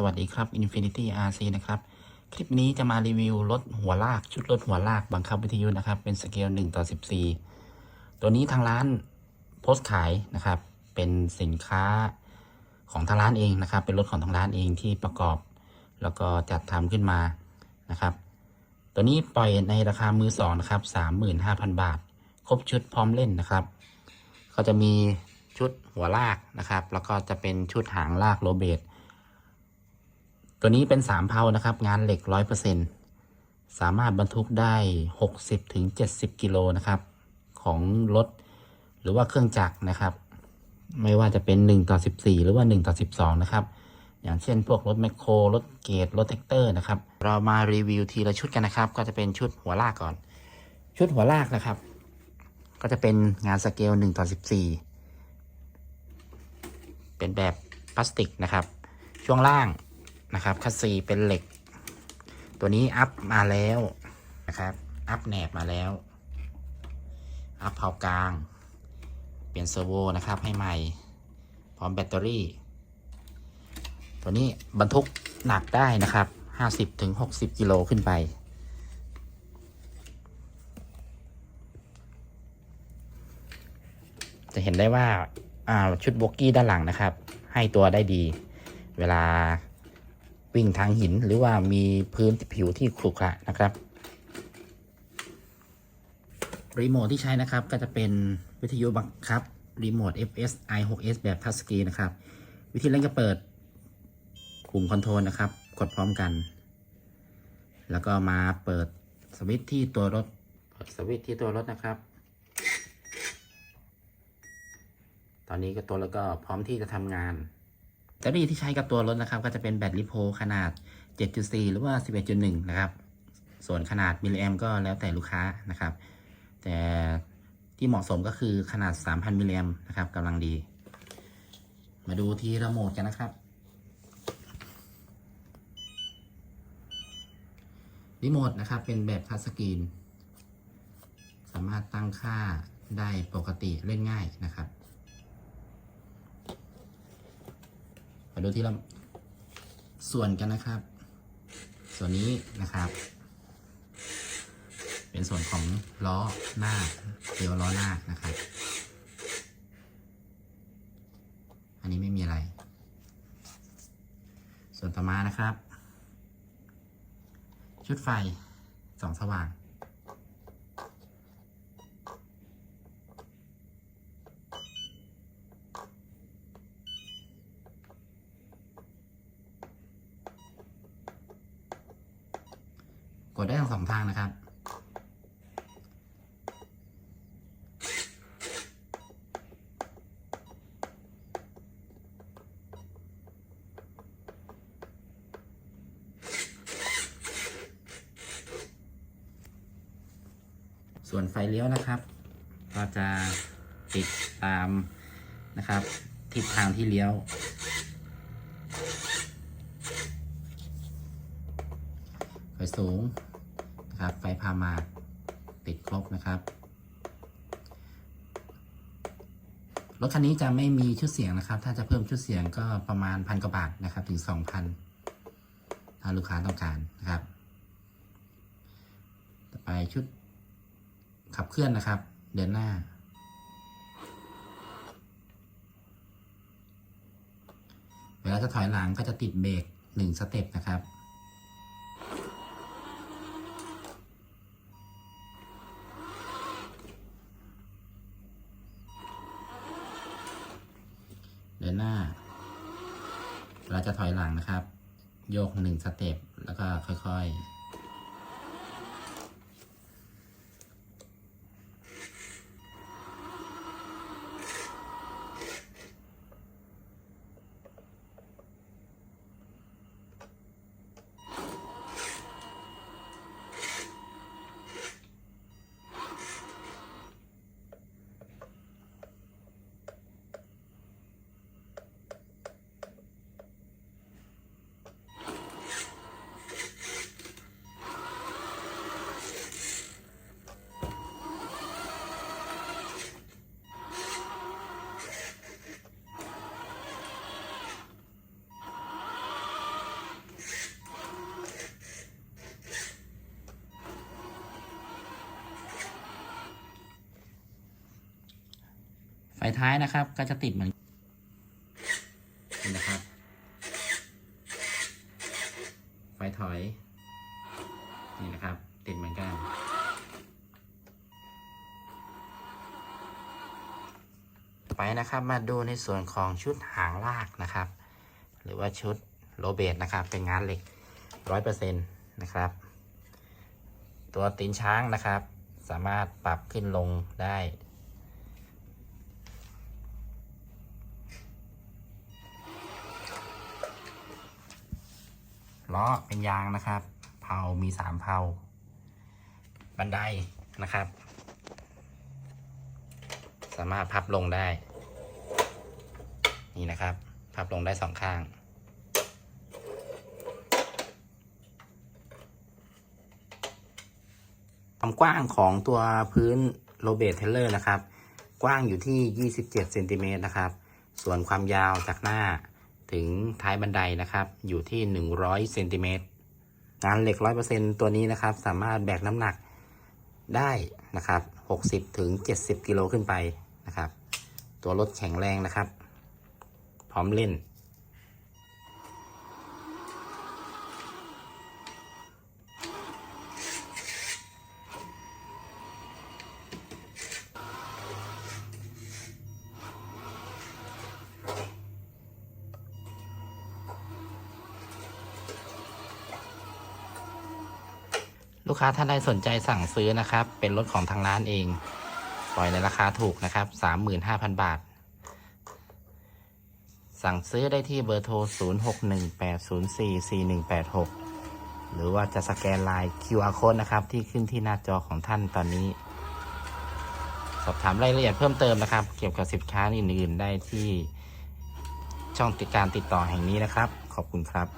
สวัสดีครับ Infinity RC นะครับ คลิปนี้จะมารีวิวรถหัวลากชุดรถหัวลากบังคับวิทยุนะครับ เป็นสเกล1ต่อ 14 ตัวนี้ทางร้านโพสต์ขายนะครับ เป็นสินค้าของทางร้านเองนะครับ เป็นรถของทางร้านเองที่ประกอบ แล้วก็จัดทำขึ้นมานะครับ ตัวนี้ปล่อยในราคามือสองนะครับ35,000 บาท ครบชุดพร้อมเล่นนะครับ ก็จะมีชุดหัวลากนะครับ แล้วก็จะเป็นชุดหางลากโรเบต ตัวนี้เป็นสามเพานะครับ งานเหล็กร้อยเปอร์เซ็นสามารถบรรทุกได้หกสิบถึงเจ็ดสิบกิโลนะครับ ของรถหรือว่าเครื่องจักรนะครับ ไม่ว่าจะเป็นหนึ่งต่อสิบสี่หรือว่าหนึ่งต่อสิบสองนะครับ อย่างเช่นพวกรถแมคโครรถเกตรถแท็กเตอร์นะครับ เรามารีวิวทีละชุดกันนะครับ ก็จะเป็นชุดหัวลากก่อน ชุดหัวลากนะครับ ก็จะเป็นงานสเกลหนึ่งต่อสิบสี่เป็นแบบพลาสติกนะครับ ช่วงล่าง นะครับคัสซีเป็นเหล็ก ตัวนี้อัพมาแล้วนะครับ อัพแหนบมาแล้ว อัพเผากลาง เปลี่ยนเซอร์โวนะครับให้ใหม่ พร้อมแบตเตอรี่ ตัวนี้บรรทุกหนักได้นะครับ 50ถึง60 กิโลขึ้นไปจะเห็นได้ว่าอ่าชุดโบกี้ด้านหลังนะครับ ให้ตัวได้ดี เวลา วิ่งทางหินหรือว่ามีพื้นผิวที่ขรุขระนะครับ รีโมทที่ใช้นะครับก็จะเป็นวิทยุบังคับ รีโมท FS i6s แบบทัชสกรีนนะครับ วิธีเล่นก็เปิดปุ่มคอนโทรลนะครับ กดพร้อมกัน แล้วก็มาเปิดสวิตช์ที่ตัวรถเปิดสวิตช์ที่ตัวรถนะครับ ตอนนี้ก็ตัวรถก็พร้อมที่จะทำงาน แบตเตอรี่ที่ใช้กับตัวรถนะครับ ก็จะเป็นแบตลิโพขนาด 7.4 หรือว่า 11.1 นะครับ ส่วนขนาดมิลลิแอมก็แล้วแต่ลูกค้านะครับ แต่ที่เหมาะสมก็คือขนาด 3,000 มิลลิแอมนะครับกำลังดี มาดูที่รีโมทกันนะครับรีโมทนะครับเป็นแบบทัชสกรีน สามารถตั้งค่าได้ปกติเล่นง่ายนะครับ มา ดูที่ละส่วนกันนะครับ ส่วนนี้นะครับ เป็นส่วนของล้อหน้าเดียวล้อหน้านะครับ อันนี้ไม่มีอะไร ส่วนต่อมานะครับ ชุดไฟสองสว่าง กดได้ทั้งสองทางนะครับ ส่วนไฟเลี้ยวนะครับ ก็จะติดตามนะครับทิศทางที่เลี้ยว ไฟสูงนะครับ ไฟพามาติดครบนะครับ รถคันนี้จะไม่มีชุดเสียงนะครับ ถ้าจะเพิ่มชุดเสียงก็ประมาณพันกว่าบาทนะครับ ถึงสองพันถ้าลูกค้าต้องการนะครับ ต่อไปชุดขับเคลื่อนนะครับ เดินหน้าเวลาจะถอยหลังก็จะติดเบรกหนึ่งสเต็ปนะครับ เดินหน้า เรา จะถอยหลังนะครับ โยกหนึ่งสเต็ปแล้วก็ค่อยๆ ท้ายนะครับ ก็จะติดเหมือนนี่นะครับไฟถอย นี่นะครับ ติดเหมือนกัน ไปนะครับมาดูในส่วนของชุดหางลากนะครับ หรือว่าชุดโลเบตนะครับ เป็นงานเหล็กร้อยเปอร์เซ็นต์นะครับ ตัวตีนช้างนะครับ สามารถปรับขึ้นลงได้ ล้อเป็นยางนะครับเผามีสามเผาบันไดนะครับ สามารถพับลงได้ นี่นะครับ พับลงได้สองข้าง ความกว้างของตัวพื้นโลเบตเทเลอร์นะครับ กว้างอยู่ที่ 27เซนติเมตรนะครับ ส่วนความยาวจากหน้า ถึงท้ายบันไดนะครับ อยู่ที่ 100เซนติเมตรงานเหล็ก 100%ตัวนี้นะครับ สามารถแบกน้ำหนักได้นะครับ 60ถึง70 กิโลขึ้นไปนะครับ ตัวรถแข็งแรงนะครับ พร้อมเล่น ลูกค้าท่านใดสนใจสั่งซื้อนะครับ เป็นรถของทางร้านเอง ปล่อยในราคาถูกนะครับ 35,000 บาท สั่งซื้อได้ที่เบอร์โทร 0618044186 หรือว่าจะสแกนไลน์ QR code นะครับ ที่ขึ้นที่หน้าจอของท่านตอนนี้ สอบถามรายละเอียดเพิ่มเติมนะครับ เกี่ยวกับสินค้าอื่นๆได้ที่ช่องติดการติดต่อแห่งนี้นะครับ ขอบคุณครับ